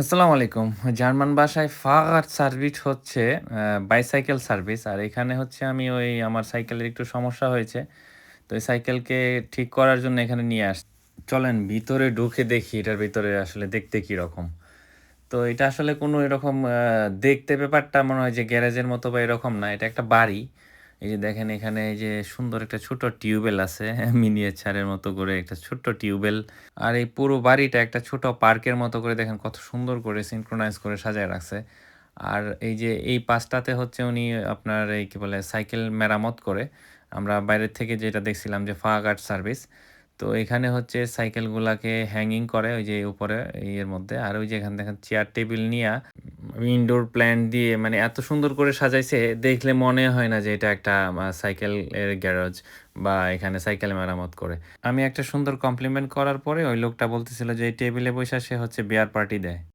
আসসালামু আলাইকুম। জার্মান ভাষায় ফাহরাদ সার্ভিস হচ্ছে বাইসাইকেল সার্ভিস। আর এখানে হচ্ছে আমি ওই আমার সাইকেলের একটু সমস্যা হয়েছে। তো এই সাইকেলকে ঠিক করার জন্য এখানে নিয়ে আস চলেন ভিতরে ঢুকে দেখি এটার ভিতরে আসলে দেখতে কীরকম। তো এটা আসলে কোনো এরকম দেখতে ব্যাপারটা মনে হয় যে গ্যারেজের মতো বা এরকম না। এটা একটা বাড়ি। এই যে দেখেন এখানে এই যে সুন্দর একটা ছোট টিউবওয়েল আছে, মিনিয়েচারের মতো করে একটা ছোট্ট টিউবওয়েল। আর এই পুরো বাড়িটা একটা ছোট পার্কের মতো করে দেখেন কত সুন্দর করে সিনক্রোনাইজ করে সাজায় রাখছে। আর এই যে এই পাশটাতে হচ্ছে উনি আপনার এই কি বলে, সাইকেল মেরামত করে। আমরা বাইরের থেকে যেটা দেখছিলাম যে ফাগার্ড সার্ভিস। তো এখানে হচ্ছে সাইকেলগুলাকে হ্যাঙ্গিং করে ওই যে উপরে, ইয়ের মধ্যে। আর ওই যে এখানে দেখেন চেয়ার টেবিল নিয়ে ইনডোর প্ল্যান্ট দিয়ে মানে এত সুন্দর করে সাজাইছে, দেখলে মনে হয় না যে এটা একটা সাইকেল এর গ্যারেজ বা এখানে সাইকেল মেরামত করে। আমি একটা সুন্দর কমপ্লিমেন্ট করার পরে ওই লোকটা বলতেছিল যে এই টেবিলে বসে সে হচ্ছে বিয়ার পার্টি দেয়।